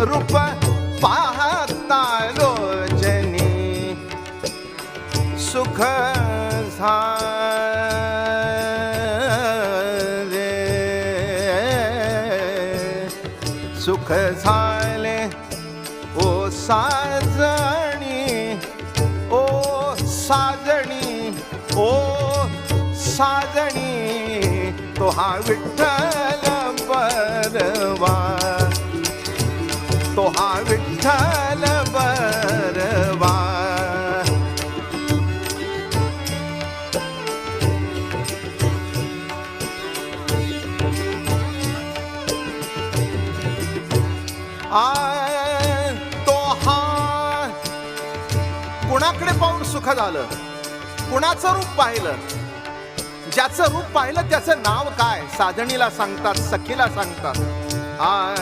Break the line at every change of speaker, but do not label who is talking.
रूप पाहता रोजनी सुख झाले. सुख झाले ओ साजणी ओ साजणी ओ साजणी. तो हा विठ्ठल तो हा विठ्ठल बरवा. आय तो हा कुणाकडे पाहून सुख झालं? कुणाचं रूप पाहिलं? ज्याचं रूप पाहिलं त्याचं नाव काय? साधणीला सांगतात सखीला सांगतात. आ